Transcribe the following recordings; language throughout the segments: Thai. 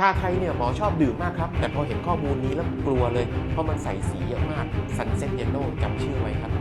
ชาไทยเนี่ยหมอชอบดื่มมากครับ แต่พอเห็นข้อมูลนี้แล้วกลัวเลย เพราะมันใส่สีเยอะมากซันเซ็ตเยลโล่จำชื่อไว้ครับ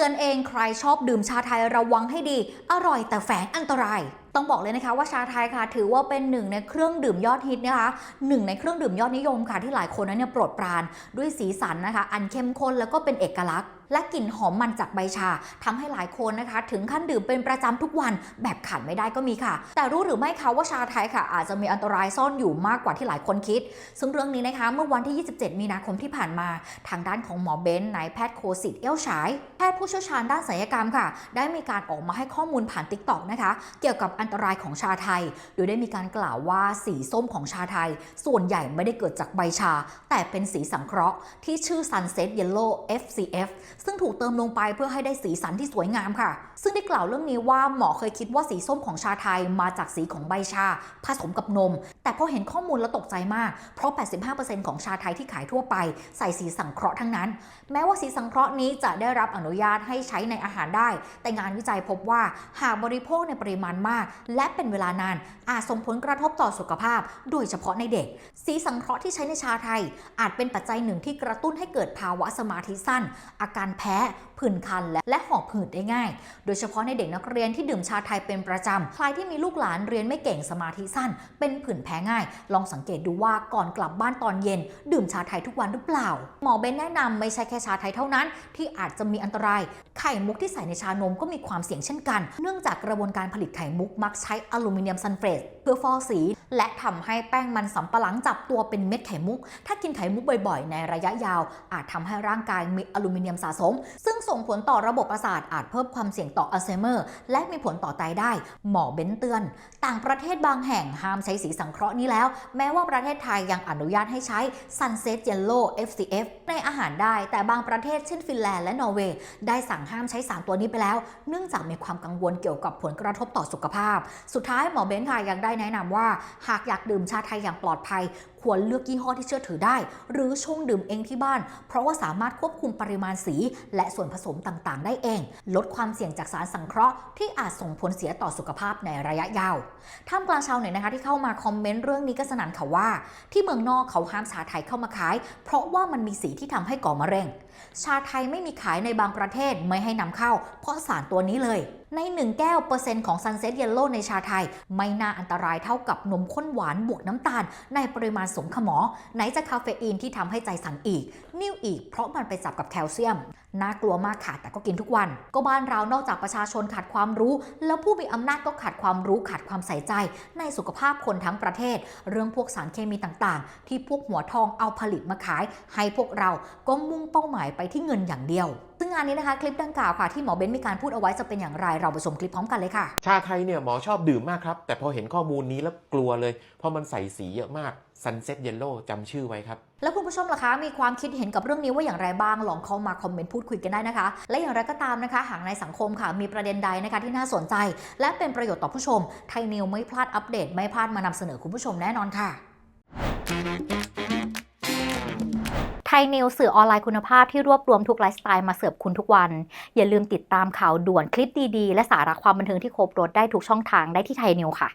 ตือนเองใครชอบดื่มชาไทยระวังให้ดี อร่อยแต่แฝงอันตรายต้องบอกเลยนะคะว่าชาไทยค่ะ ถือว่าเป็นหนึ่งในเครื่องดื่มยอดฮิตนะคะหนึ่งในเครื่องดื่มยอดนิยมค่ะที่หลายคนนั้นเนี่ยโปรดปรานด้วยสีสันนะคะ อันเข้มข้นแล้วก็เป็นเอกลักษณ์ และกลิ่นหอมมันจากใบชาทำให้หลายคนนะคะ ถึงขั้นดื่มเป็นประจำทุกวันแบบขาดไม่ได้ก็มีค่ะ แต่รู้หรือไม่คะว่าชาไทยค่ะ อาจจะมีอันตรายซ่อนอยู่มากกว่าที่หลายคนคิด ซึ่งเรื่องนี้นะคะ เมื่อวันที่ 27 มีนาคมที่ผ่านมา ทางด้านของหมอเบนซ์นายแพทย์โคสิตเอี้ยวฉาย แพทย์ผู้เชี่ยวชาญด้านศัลยกรรมค่ะ ได้มีการออกมาให้ข้อมูลผ่านติ๊กต็อกนะคะ เกี่ยวกับอันตรายของชาไทย โดยได้มีการกล่าวว่าสีส้มของชาไทย ส่วนใหญ่ไม่ได้เกิดจากใบชา แต่เป็นสีสังเคราะห์ที่ชื่อ Sunset Yellow FCF ซึ่งถูกเติมลงไปเพื่อให้ได้สีสันที่สวยงามค่ะ ซึ่งได้กล่าวเรื่องนี้ว่าหมอเคยคิดว่าสีส้มของชาไทยมาจากสีของใบชา ผสมกับนม แต่พอเห็นข้อมูลแล้วตกใจมาก เพราะ 85%ของชาไทยที่ขายทั่วไป ใส่สีสังเคราะห์ทั้งนั้น แม้ว่าสีสังเคราะห์นี้จะได้รับอนุญาตให้ใช้ในอาหารได้ แต่งานวิจัยพบว่าหากบริโภคในปริมาณมาก และเป็นเวลานาน อาจส่งผลกระทบต่อสุขภาพ โดยเฉพาะในเด็ก สีสังเคราะห์ที่ใช้ในชาไทย อาจเป็นปัจจัยหนึ่งที่กระตุ้นให้เกิดภาวะสมาธิสั้น อาการแพ้ผื่นคันและและหอบหืดได้ง่าย โดยเฉพาะในเด็กนักเรียนที่ดื่มชาไทยเป็นประจำ ใครที่มีลูกหลานเรียนไม่เก่งสมาธิสั้น เป็นผื่นแพ้ง่าย ลองสังเกตดูว่าก่อนกลับบ้านตอนเย็น ดื่มชาไทยทุกวันหรือเปล่า หมอเบนแนะนำไม่ใช่แค่ชาไทยเท่านั้น ที่อาจจะมีอันตราย ไข่มุกที่ใส่ในชานมก็มีความเสี่ยงเช่นกัน เนื่องจากกระบวนการผลิตไข่มุกมักใช้อลูมิเนียมซัลเฟตเพื่อฟอกสี และทำให้แป้งมันสำปะหลังจับตัวเป็นเม็ดไข่มุก ถ้ากินไข่มุกบ่อย ๆ ในระยะยาว อาจทำให้ร่างกายมีอลูมิเนียมสะสม ซึ่งส่งผลต่อระบบประสาทอาจเพิ่มความเสี่ยงต่ออัลไซเมอร์ และมีผลต่อไตได้ หมอเบ้นเตือน ต่างประเทศบางแห่งห้ามใช้สีสังเคราะห์นี้แล้ว แม้ว่าประเทศไทยยังอนุญาตให้ใช้ Sunset Yellow FCF ในอาหารได้ แต่บางประเทศเช่นฟินแลนด์และนอร์เวย์ได้สั่งห้ามใช้สารตัวนี้ไปแล้ว เนื่องจากมีความกังวลเกี่ยวกับผลกระทบต่อสุขภาพ สุดท้ายหมอเบ้นค่ะยังได้แนะนำว่า หากอยากดื่มชาไทยอย่างปลอดภัย ควรเลือกยี่ห้อที่เชื่อถือได้ หรือชงดื่มเองที่บ้าน เพราะว่าสามารถควบคุมปริมาณสี และส่วนผสมต่างๆ ได้เอง ลดความเสี่ยงจากสารสังเคราะห์ที่อาจส่งผลเสียต่อสุขภาพในระยะยาวท่ามกลางชาวเน็ตนะคะที่เข้ามาคอมเมนต์เรื่องนี้ก็สนันค่ะว่า ที่เมืองนอกเขาห้ามชาไทยเข้ามาขาย เพราะว่ามันมีสีที่ทำให้ก่อมะเร็ง ชาไทยไม่มีขายในบางประเทศไม่ให้นำเข้า เพราะสารตัวนี้เลย ใน 1 แก้วเปอร์เซ็นต์ของซันเซตเยลโลในชาไทย ไม่น่าอันตรายเท่ากับนมข้นหวานบวกน้ำตาล ในปริมาณสมขมอ ไหนจะคาเฟอีนที่ทำให้ใจสั่นอีก นิ่วอีกเพราะมันไปจับกับแคลเซียมน่ากลัวมากค่ะแต่ก็กินทุกวัน ก็บ้านเรานอกจากประชาชนขาดความรู้ แล้วผู้มีอำนาจก็ขาดความรู้ขาดความใส่ใจ ในสุขภาพคนทั้งประเทศ เรื่องพวกสารเคมีต่างๆ ที่พวกหัวทองเอาผลิตมาขาย ให้พวกเราก็มุ่งเป้าหมายไปที่เงินอย่างเดียวซึ่งงานนี้นะคะคลิปดังกล่าวค่ะที่หมอเบ้นมีการพูดเอาไว้จะเป็นอย่างไรเราไปชมคลิปพร้อมกันเลยค่ะ ชาไทยเนี่ยหมอชอบดื่มมากครับแต่พอเห็นข้อมูลนี้แล้วกลัวเลยเพราะมันใส่สีเยอะมาก Sunset Yellow จำชื่อไว้ครับ แล้วคุณผู้ชมล่ะคะ มีความคิดเห็นกับเรื่องนี้ว่าอย่างไรบ้าง ลองเข้ามาคอมเมนต์พูดคุยกันได้นะคะ และอย่างไรก็ตามนะคะ หากในสังคมค่ะ มีประเด็นใดนะคะที่น่าสนใจ และเป็นประโยชน์ต่อผู้ชม ไทยนิวไม่พลาดอัปเดต ไม่พลาดมานำเสนอคุณผู้ชมแน่นอนค่ะไทยนิวสื่อออนไลน์คุณภาพที่รวบรวมทุกไลฟ์สไตล์มาเสิร์ฟคุณทุกวัน อย่าลืมติดตามข่าวด่วนคลิปดีๆ และสาระความบันเทิงที่ครบรถได้ทุกช่องทางได้ที่ไทยนิวค่ะ